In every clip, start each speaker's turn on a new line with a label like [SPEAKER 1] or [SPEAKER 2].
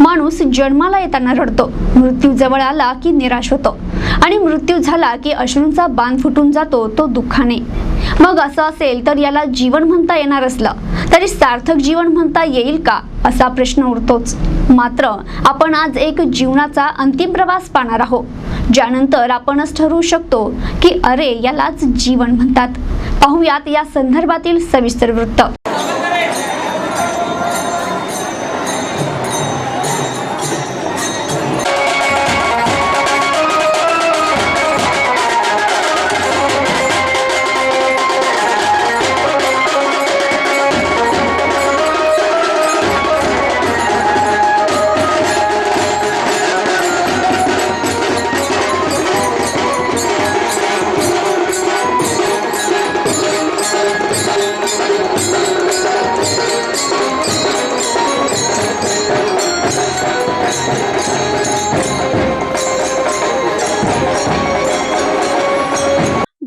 [SPEAKER 1] माणूस जन्माला येताना रडतो. मृत्यू जवळ आला की निराश होतो. आणि मृत्यू झाला की अश्रूंचा बांध फुटून जातो तो दुःखाने. मग असं असेल तर याला जीवन म्हणता येणार असलं. तरी सार्थक जीवन म्हणता येईल का? असा प्रश्न उरतोच मात्र आपण आज एक जीवनाचा अंतिम प्रवास पाहणार आहोत. ज्यानंतर आपणच ठरवू शकतो की अरे यालाच जीवन म्हणतात. पाहुयात या संदर्भातील सविस्तर वृत्त.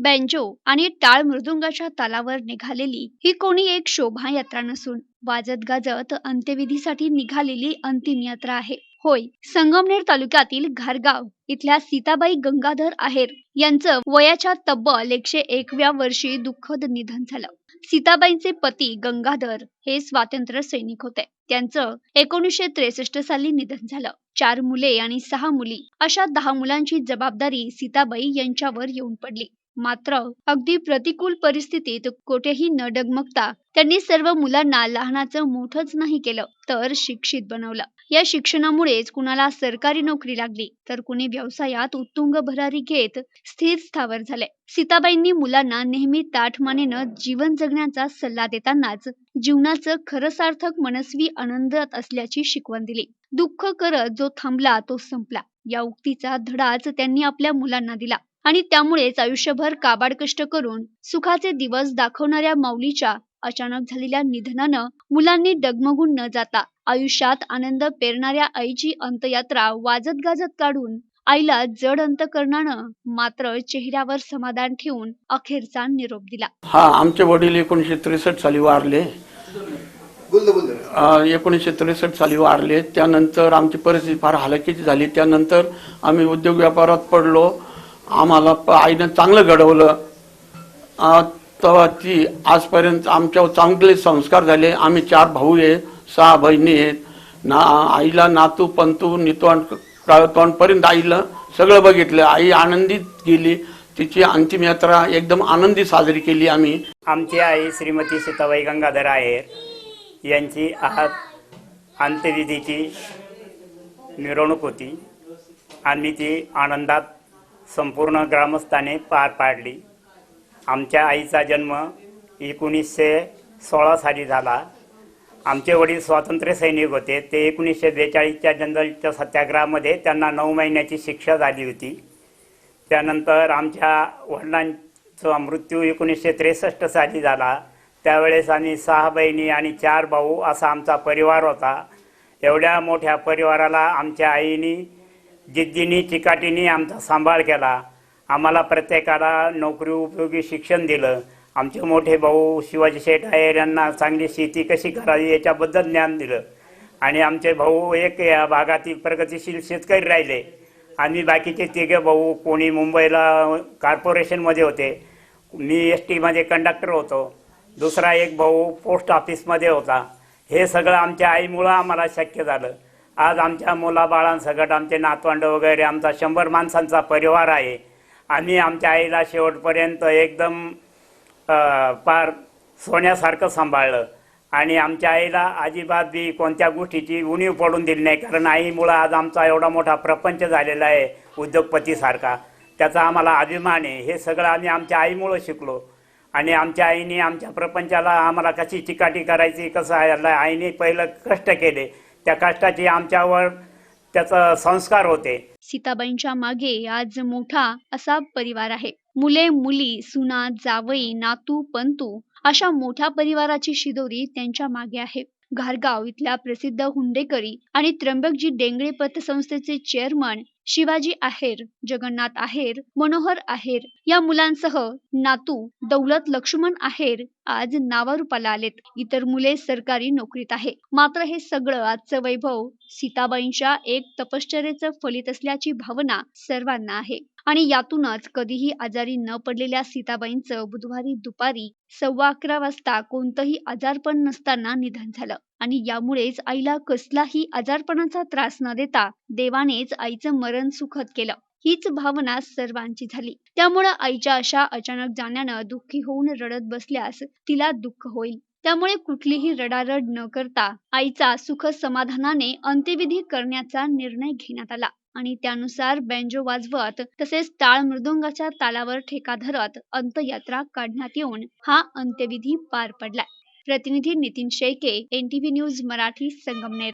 [SPEAKER 1] बँजो आणि टाळ मृदुंगाच्या तालावर निघालेली ही कोणी एक शोभायात्रा नसून वाजत गाजत अंत्यविधीसाठी निघालेली अंतिम यात्रा आहे. होय संगमनेर तालुक्यातील घारगाव इथल्या सीताबाई गंगाधर आहेर यांचं वयाच्या तब्बल एकशे एकव्या वर्षी दुःखद निधन झालं. सीताबाईंचे पती गंगाधर हे स्वातंत्र्य सैनिक होते. त्यांचं एकोणीसशे त्रेसष्ट साली निधन झालं. चार मुले आणि सहा मुली अशा दहा मुलांची जबाबदारी सीताबाई यांच्यावर येऊन पडली. मात्र अगदी प्रतिकूल परिस्थितीत कोठेही न डगमगता त्यांनी सर्व मुलांना लहानाचं मोठंच नाही केलं तर शिक्षित बनवलं. या शिक्षणामुळेच कुणाला सरकारी नोकरी लागली तर कुणी व्यवसायात उत्तुंग भरारी घेत स्थिर स्थावर झाले. सीताबाईंनी मुलांना नेहमी ताठमानेनं जीवन जगण्याचा सल्ला देतानाच जीवनाचं खरं सार्थक मनस्वी आनंदात असल्याची शिकवण दिली. दुःख करत जो थांबला तो संपला. या उक्तीचा धडाच त्यांनी आपल्या मुलांना दिला. आणि त्यामुळेच आयुष्यभर काबाड कष्ट करून सुखाचे दिवस दाखवणाऱ्या माऊलीच्या अचानक झालेल्या निधनानं मुलांनी डगमगून न जाता आयुष्यात आनंद पेरणाऱ्या आईची अंतयात्रा वाजत गाजत काढून आईला जड अंतकरणानं मात्र चेहऱ्यावर समाधान ठेवून अखेरचा निरोप दिला.
[SPEAKER 2] हा आमचे वडील एकोणीसशे त्रेसष्ट साली वारले. एकोणीसशे त्रेसष्ट साली वारले. त्यानंतर आमची परिस्थिती फार हलकीची झाली. त्यानंतर आम्ही उद्योग व्यापारात पडलो. आम्हाला प- आईनं चांगलं घडवलं. तेव्हा ती आजपर्यंत आमच्यावर चांगले संस्कार झाले. आम्ही चार भाऊ आहेत सहा बहिणी आहेत. ना आईला नातू पंतू नितोंड पर्यंत आईला सगळं बघितलं. आई आनंदीत गेली. तिची अंतिम यात्रा एकदम आनंदी साजरी केली आम्ही.
[SPEAKER 3] आमची आई श्रीमती सीताबाई गंगाधर आहेर यांची आज अंत्यविधीची मिरवणूक होती. आणि ती आनंदात संपूर्ण ग्रामस्थाने पार पाडली. आमच्या आईचा जन्म एकोणीसशे सोळा साली झाला. आमचे वडील स्वातंत्र्य सैनिक होते. ते एकोणीसशे बेचाळीसच्या जनरलच्या सत्याग्रहामध्ये त्यांना नऊ महिन्याची शिक्षा झाली होती. त्यानंतर आमच्या वडिलांचा मृत्यू एकोणीसशे त्रेसष्ट साली झाला. त्यावेळेस आम्ही सहा बहिणी आणि चार भाऊ असा आमचा परिवार होता. एवढ्या मोठ्या परिवाराला आमच्या आईनी जिद्दीनी चिकाटीनी आमचा सांभाळ केला. आम्हाला प्रत्येकाला नोकरी उपयोगी शिक्षण दिलं. आमचे मोठे भाऊ शिवाजी शेठ आहे यांना चांगली शेती कशी करावी याच्याबद्दल ज्ञान दिलं. आणि आमचे भाऊ एक या भागातील प्रगतिशील शेतकरी राहिले. आम्ही बाकीचे तिघे भाऊ कोणी मुंबईला कॉर्पोरेशनमध्ये होते. मी एस टीमध्ये कंडक्टर होतो. दुसरा एक भाऊ पोस्ट ऑफिसमध्ये होता. हे सगळं आमच्या आईमुळं आम्हाला शक्य झालं. आज आमच्या मुलाबाळांसकट आमचे नातवंड वगैरे आमचा शंभर माणसांचा परिवार आहे. आम्ही आमच्या आईला शेवटपर्यंत एकदम पार सोन्यासारखं सांभाळलं. आणि आमच्या आईला अजिबात बी कोणत्या गोष्टीची उणीव पडून दिली नाही. कारण आईमुळं आज आमचा एवढा मोठा प्रपंच झालेला आहे उद्योगपतीसारखा. त्याचा आम्हाला अभिमान आहे. हे सगळं आम्ही आमच्या आईमुळं शिकलो. आणि आमच्या आईने आमच्या प्रपंचाला आम्हाला कशी चिकाटी करायची कसं याला आईने पहिलं कष्ट केले त्या कष्टाचे आमच्यावर त्याचा संस्कार होते.
[SPEAKER 1] सीताबाईंच्या मागे आज मोठा असा परिवार आहे. मुले मुली सुना जावई नातू पंतू अशा मोठ्या परिवाराची शिदोरी त्यांच्या मागे आहे. घारगाव इथल्या प्रसिद्ध हुंडेकरी आणि त्र्यंबकजी डेंगळे पतसंस्थेचे चेअरमन शिवाजी आहेर जगन्नाथ आहेर मनोहर आहेर या मुलांसह नातू दौलत लक्ष्मण आहेर आज नावारूपाला आलेत. इतर मुले सरकारी नोकरीत आहे. मात्र हे सगळं आजचं वैभव सीताबाईंच्या एक तपश्चर्याचं फलित असल्याची भावना सर्वांना आहे. आणि यातूनच कधीही आजारी न पडलेल्या सीताबाईंचं बुधवारी दुपारी सव्वा अकरा वाजता कोणतंही आजारपण नसताना निधन झालं. आणि यामुळेच आईला कसलाही आजारपणाचा त्रास न देता देवानेच आईचं मरण सुखद केलं. हीच भावना सर्वांची झाली. त्यामुळं आईच्या अशा अचानक जाण्यानं दुःखी होऊन रडत बसल्यास तिला दुःख होईल. त्यामुळे कुठलीही रडारड न करता आईचा सुख समाधानाने अंत्यविधी करण्याचा निर्णय घेण्यात आला. आणि त्यानुसार बँजो वाजवत तसेच टाळ मृदुंगाच्या तालावर ठेका धरत अंत्ययात्रा काढण्यात येऊन हा अंत्यविधी पार पडलाय. प्रतिनिधी नितीन शेळके एनटीव्ही न्यूज मराठी संगमनेर.